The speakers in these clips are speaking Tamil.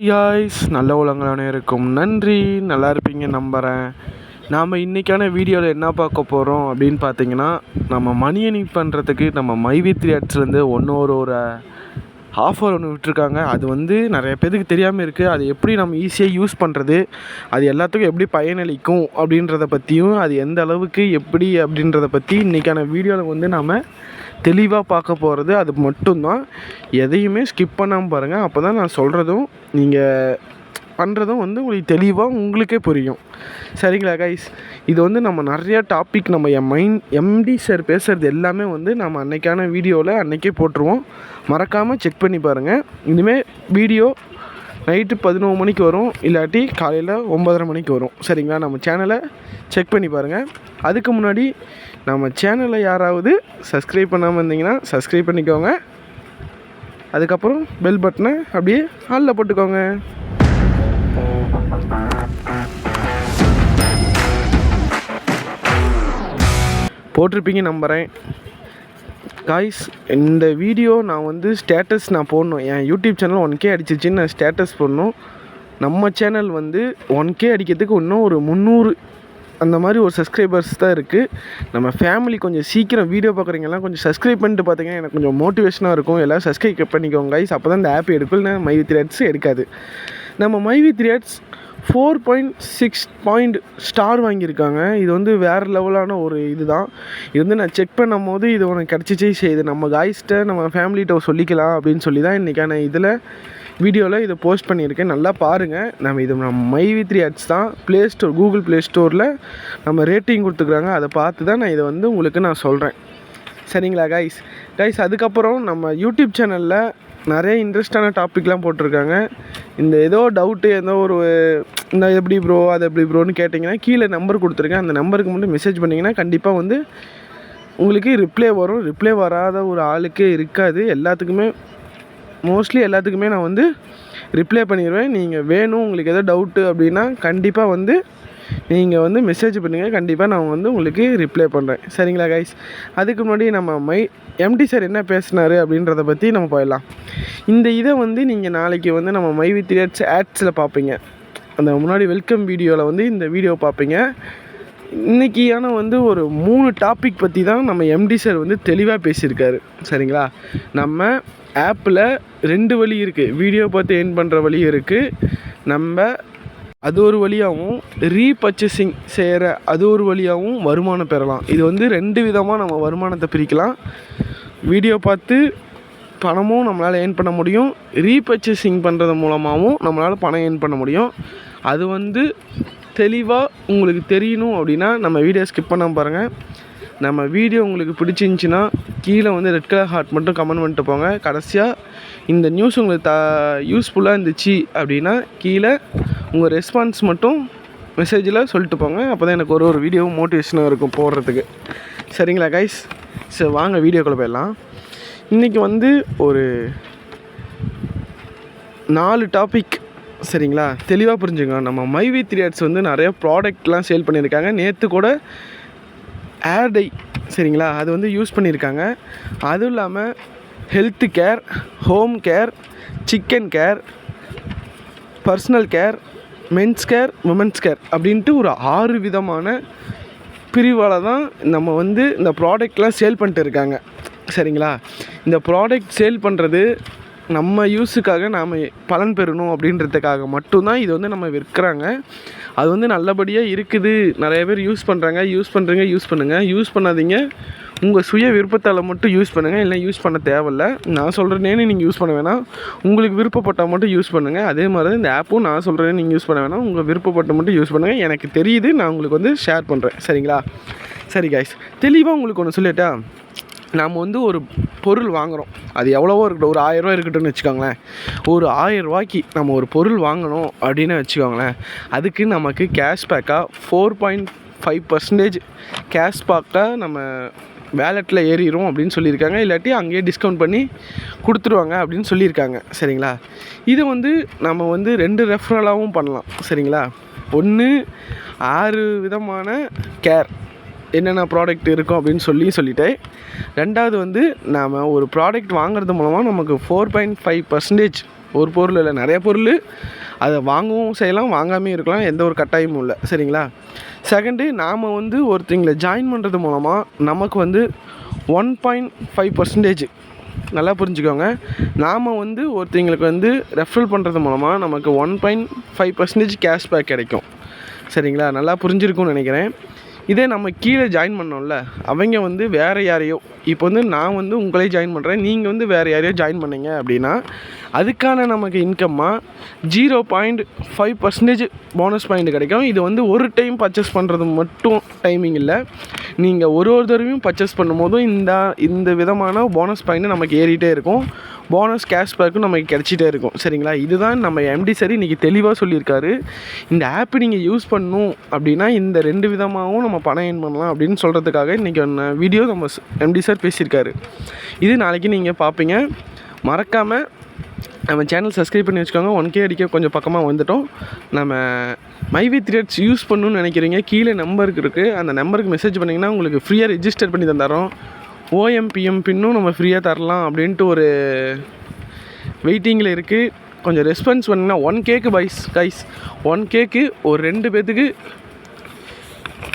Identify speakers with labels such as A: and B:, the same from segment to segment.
A: யாய்ஸ் நல்ல உலகங்களான இருக்கும். நன்றி. நல்லா இருப்பீங்க நம்புகிறேன் நாம் இன்றைக்கான வீடியோவில் என்ன பார்க்க போகிறோம் அப்படின்னு பார்த்தீங்கன்னா நம்ம மணி பண்ணுறதுக்கு நம்ம மைவி த்ரீ ஆட்ஸ்லேருந்து ஒன்று ஒரு ஒரு ஆஃபர் ஒன்று விட்டுருக்காங்க. அது வந்து நிறைய பேருக்கு தெரியாமல் இருக்குது அது எப்படி நம்ம ஈஸியாக யூஸ் பண்ணுறது அது எல்லாத்துக்கும் எப்படி பயனளிக்கும் அப்படின்றத பற்றியும் அது எந்த அளவுக்கு எப்படி அப்படின்றத பற்றி இன்றைக்கான வீடியோவில் வந்து நாம் தெளிவாக பார்க்க போகிறது அது மட்டும்தான். எதையுமே ஸ்கிப் பண்ணாமல் பாருங்கள் அப்போ தான் நான் சொல்கிறதும் நீங்கள் பண்ணுறதும் வந்து உங்களுக்கு தெளிவாக உங்களுக்கே புரியும். சரிங்களா கைஸ் இது வந்து நம்ம நிறையா டாபிக் நம்ம என் மைண்ட் எம்டி சார் பேசுகிறது எல்லாமே வந்து நம்ம அன்னைக்கான வீடியோவில் அன்றைக்கே போட்டுருவோம். மறக்காமல் செக் பண்ணி பாருங்கள் இனிமேல் வீடியோ நைட்டு பதினோரு மணிக்கு வரும் இல்லாட்டி காலையில் ஒம்பதரை மணிக்கு வரும். சரிங்களா? நம்ம சேனலை செக் பண்ணி பாருங்கள் அதுக்கு முன்னாடி நம்ம சேனலை யாராவது சப்ஸ்கிரைப் பண்ணாமல் இருந்தீங்கன்னா சப்ஸ்கிரைப் பண்ணிக்கோங்க. அதுக்கப்புறம் பெல் பட்டனை அப்படியே ஆளில் போட்டுக்கோங்க. போட்டிருப்பீங்க நம்புகிறேன் காய்ஸ் இந்த வீடியோ நான் வந்து ஸ்டேட்டஸ் நான் போடணும். என் யூடியூப் சேனல் ஒன் கே அடிச்சிச்சின்னு நான் ஸ்டேட்டஸ் போடணும். நம்ம சேனல் வந்து ஒன் கே அடிக்கிறதுக்கு இன்னும் ஒரு முந்நூறு அந்த மாதிரி ஒரு சப்ஸ்கிரைபர்ஸ் தான் இருக்குது நம்ம ஃபேமிலி கொஞ்சம் சீக்கிரம் வீடியோ பார்க்குறீங்கலாம் கொஞ்சம் சப்ஸ்கிரைப் பண்ணிட்டு பார்த்தீங்கன்னா எனக்கு கொஞ்சம் மோட்டிவேஷனாக இருக்கும். எல்லோரும் சப்ஸ்கிரைப் பண்ணிக்கோங்க கைஸ் அப்போ தான் இந்த ஆப் எடுக்கலன்னா மை வித் ரேட்ஸ் எடுக்காது. நம்ம my with rates four point six point star வாங்கியிருக்காங்க. இது வந்து வேறு லெவலான ஒரு இது தான் இது வந்து நான் செக் பண்ணும் போது இது உனக்கு கிடச்சிச்சே செய்யுது நம்ம காய்ஸ்ட்டை நம்ம ஃபேமிலிகிட்ட சொல்லிக்கலாம் அப்படின்னு சொல்லி தான் இன்றைக்கான இதில் வீடியோவில் இதை போஸ்ட் பண்ணியிருக்கேன். நல்லா பாருங்கள் நம்ம இது நம்ம மை வி த்ரீ ஆட்ஸ் தான். ப்ளே ஸ்டோர் கூகுள் ப்ளே ஸ்டோரில் நம்ம ரேட்டிங் கொடுத்துக்குறாங்க. அதை பார்த்து தான் நான் இதை வந்து உங்களுக்கு நான் சொல்கிறேன் சரிங்களா கைஸ் கைஸ் அதுக்கப்புறம் நம்ம யூடியூப் சேனலில் நிறைய இன்ட்ரெஸ்டான டாபிக்லாம் போட்டிருக்காங்க. இந்த ஏதோ டவுட்டு ஏதோ ஒரு இந்த எப்படி ப்ரோ அது எப்படி ப்ரோன்னு கேட்டிங்கன்னா கீழே நம்பர் கொடுத்துருக்கேன். அந்த நம்பருக்கு மட்டும் மெசேஜ் பண்ணிங்கன்னா கண்டிப்பாக வந்து உங்களுக்கு ரிப்ளை வரும். ரிப்ளை வராத ஒரு ஆளுக்கே இருக்காது. எல்லாத்துக்குமே மோஸ்ட்லி எல்லாத்துக்குமே நான் வந்து ரிப்ளை பண்ணிடுவேன். நீங்கள் வேணும் உங்களுக்கு எதோ டவுட்டு அப்படின்னா கண்டிப்பாக வந்து நீங்கள் வந்து மெசேஜ் பண்ணுங்கள் கண்டிப்பாக நான் வந்து உங்களுக்கு ரிப்ளை பண்ணுறேன் சரிங்களா கைஸ் அதுக்கு முன்னாடி நம்ம மை எம்டி சார் என்ன பேசினார் அப்படின்றத பற்றி நம்ம போயிடலாம். இந்த இதை வந்து நீங்கள் நாளைக்கு வந்து நம்ம மை வித் ரியட்ஸ் ஆட்ஸில் பார்ப்பீங்க அந்த முன்னாடி வெல்கம் வீடியோவில் வந்து இந்த வீடியோ பார்ப்பீங்க இன்றைக்கியான வந்து ஒரு மூணு டாபிக் பற்றி தான் நம்ம எம்டி சார் வந்து தெளிவாக பேசியிருக்காரு. சரிங்களா? நம்ம ஆப்பில் ரெண்டு வழி இருக்குது வீடியோ பார்த்து ஏர்ன் பண்ணுற வழி இருக்குது நம்ம அது ஒரு வழியாகவும் ரீபர்ச்சேசிங் செய்கிற அது ஒரு வழியாகவும் வருமானம் பெறலாம். இது வந்து ரெண்டு விதமாக நம்ம வருமானத்தை பிரிக்கலாம். வீடியோ பார்த்து பணமும் நம்மளால் ஏர்ன் பண்ண முடியும். ரீபர்ச்சேசிங் பண்ணுறது மூலமாகவும் நம்மளால் பணம் ஏர்ன் பண்ண முடியும். அது வந்து தெளிவாக உங்களுக்கு தெரியணும் அப்படின்னா நம்ம வீடியோ ஸ்கிப் பண்ணாமல் பாருங்கள் நம்ம வீடியோ உங்களுக்கு பிடிச்சிருந்துச்சின்னா கீழே வந்து ரெட் கலர் ஹார்ட் மட்டும் கமெண்ட் பண்ணிட்டு போங்க. கடைசியாக இந்த நியூஸ் உங்களுக்கு த யூஸ்ஃபுல்லாக இருந்துச்சு அப்படின்னா கீழே உங்கள் ரெஸ்பான்ஸ் மட்டும் மெசேஜில் சொல்லிட்டு போங்க. அப்போ தான் எனக்கு ஒரு ஒரு வீடியோவும் மோட்டிவேஷனாக இருக்கும் போடுறதுக்கு. சரிங்களா கைஸ் சரி வாங்க வீடியோக்குள்ளே போயிடலாம். இன்றைக்கி வந்து ஒரு நாலு டாபிக் சரிங்களா? தெளிவாக புரிஞ்சுங்க. நம்ம மைவி த்ரீ ஆட்ஸ் வந்து நிறைய ப்ராடக்ட்லாம் சேல் பண்ணியிருக்காங்க. நேற்று கூட ஏர்டை சரிங்களா? அது வந்து யூஸ் பண்ணியிருக்காங்க அதுவும் இல்லாமல் health care home care chicken care personal care men's care women's care அப்படின்ட்டு ஒரு ஆறு விதமான பிரிவால் தான் நம்ம வந்து இந்த ப்ராடக்ட்லாம் சேல் பண்ணிட்டு இருக்காங்க. சரிங்களா? இந்த ப்ராடக்ட் சேல் பண்ணுறது நம்ம யூஸுக்காக நாம் பலன் பெறணும் அப்படின்றதுக்காக மட்டும்தான் இது வந்து நம்ம விற்கிறாங்க. அது வந்து நல்லபடியாக இருக்குது. நிறைய பேர் யூஸ் பண்ணுறாங்க யூஸ் பண்ணுறீங்க யூஸ் பண்ணுங்கள் யூஸ் பண்ணாதீங்க. உங்கள் சுய விருப்பத்தால் மட்டும் யூஸ் பண்ணுங்கள் இல்லை யூஸ் பண்ண தேவையில்ல. நான் சொல்கிறேனேன்னு நீங்கள் யூஸ் பண்ண வேணாம். உங்களுக்கு விருப்பப்பட்டால் மட்டும் யூஸ் பண்ணுங்கள் அதே மாதிரி தான் இந்த ஆப்பும் நான் சொல்கிறேன்னு நீங்கள் யூஸ் பண்ண வேணாம். உங்கள் விருப்பப்பட்ட மட்டும் யூஸ் பண்ணுங்கள் எனக்கு தெரியுது. நான் உங்களுக்கு வந்து ஷேர் பண்ணுறேன் சரிங்களா? சரி காய்ஸ் தெளிவாக உங்களுக்கு ஒன்று சொல்லிட்டா நாம் வந்து ஒரு பொருள் வாங்குகிறோம் அது எவ்வளவோ இருக்கட்டும். ஒரு ஆயிரரூவா இருக்கட்டும்னு வச்சுக்கோங்களேன். ஒரு ஆயிரரூவாய்க்கு நம்ம ஒரு பொருள் வாங்கணும் அப்படின்னு வச்சுக்கோங்களேன். அதுக்கு நமக்கு கேஷ்பேக்காக ஃபோர் பாயிண்ட் ஃபைவ் பர்சன்டேஜ் கேஷ்பேக்காக நம்ம வேலெட்டில் ஏறிடும் அப்படின்னு சொல்லியிருக்காங்க. இல்லாட்டி அங்கேயே டிஸ்கவுண்ட் பண்ணி கொடுத்துருவாங்க அப்படின்னு சொல்லியிருக்காங்க. சரிங்களா? இது வந்து நம்ம வந்து ரெண்டு ரெஃபரலாகவும் பண்ணலாம். சரிங்களா? ஒன்று ஆறு விதமான கேர் என்னென்ன ப்ராடக்ட் இருக்கும் அப்படின்னு சொல்லி சொல்லிட்டேன். ரெண்டாவது வந்து நாம் ஒரு ப்ராடக்ட் வாங்குறது மூலமாக நமக்கு ஃபோர் பாயிண்ட் ஃபைவ் பர்சன்டேஜ் ஒரு பொருள் இல்லை நிறைய பொருள் அதை வாங்கவும் செய்யலாம் வாங்காமையும் இருக்கலாம் எந்த ஒரு கட்டாயமும் இல்லை. சரிங்களா? செகண்டு நாம் வந்து ஒருத்தங்களை ஜாயின் பண்ணுறது மூலமாக நமக்கு வந்து ஒன் பாயிண்ட் ஃபைவ் பர்சன்டேஜ் நல்லா புரிஞ்சுக்கோங்க. நாம் வந்து ஒருத்தங்களுக்கு வந்து ரெஃபரல் பண்ணுறது மூலமாக நமக்கு one point five percentage cashback கிடைக்கும். சரிங்களா? நல்லா புரிஞ்சிருக்கும்னு நினைக்கிறேன். இதே நம்ம கீழே ஜாயின் பண்ணோம்ல அவங்க வந்து வேறு யாரையோ இப்போ வந்து நான் வந்து உங்களே ஜாயின் பண்ணுறேன் நீங்கள் வந்து வேறு யாரையோ ஜாயின் பண்ணீங்க அப்படின்னா அதுக்கான நமக்கு இன்கம்மாக zero point five percentage bonus point கிடைக்கும். இது வந்து ஒரு டைம் பர்ச்சேஸ் பண்ணுறது மட்டும் டைமிங் இல்லை. நீங்கள் ஒரு ஒரு தடவையும் பர்ச்சேஸ் பண்ணும்போதும் இந்த இந்த விதமான போனஸ் பாயிண்ட் நமக்கு ஏறிட்டே இருக்கும். போனஸ் கேஷ்பேக்கும் நமக்கு கிடச்சிட்டே இருக்கும். சரிங்களா? இதுதான் நம்ம எம்டி சார் இன்றைக்கி தெளிவாக சொல்லியிருக்காரு. இந்த ஆப்பை நீங்கள் யூஸ் பண்ணணும் அப்படின்னா இந்த ரெண்டு விதமாகவும் நம்ம பணம் ஏர்ன் பண்ணலாம் அப்படின்னு சொல்கிறதுக்காக இன்றைக்கி வீடியோ நம்ம எம்டி சார் பேசியிருக்காரு. இது நாளைக்கு நீங்கள் பார்ப்பீங்க மறக்காமல் நம்ம சேனல் சப்ஸ்கிரைப் பண்ணி வச்சுக்கோங்க. ஒன் கே அடிக்க கொஞ்சம் பக்கமாக வந்துட்டோம். நம்ம மைவி த்ரீட்ஸ் யூஸ் பண்ணணும்னு நினைக்கிறீங்க. கீழே நம்பருக்கு இருக்குது அந்த நம்பருக்கு மெசேஜ் பண்ணிங்கன்னா உங்களுக்கு ஃப்ரீயாக ரிஜிஸ்டர் பண்ணி தந்துடுறோம். ஓஎம்பிஎம் பின்னும் நம்ம ஃப்ரீயாக தரலாம் அப்படின்ட்டு ஒரு வெயிட்டிங்கில் இருக்குது கொஞ்சம் ரெஸ்பான்ஸ் பண்ணிங்கன்னா one cake pies guys one cake ஒரு ரெண்டு பேர்த்துக்கு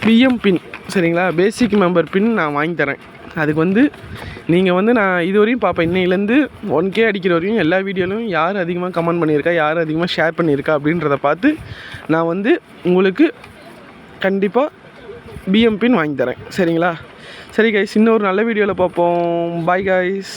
A: பிஎம் பின் சரிங்களா? பேசிக் மெம்பர் பின் நான் வாங்கி தரேன். அதுக்கு வந்து நீங்கள் வந்து நான் இது வரையும் பார்ப்பேன் இன்னையிலேருந்து ஒன் கே அடிக்கிற வரையும் எல்லா வீடியோலையும் யார் அதிகமாக கமெண்ட் பண்ணியிருக்கா யார் அதிகமாக ஷேர் பண்ணியிருக்கா அப்படின்றத பார்த்து நான் வந்து உங்களுக்கு கண்டிப்பாக பிஎம் பின் வாங்கி தரேன். சரிங்களா? சரி கைஸ் இன்னொரு நல்ல வீடியோவில் பார்ப்போம். Bye guys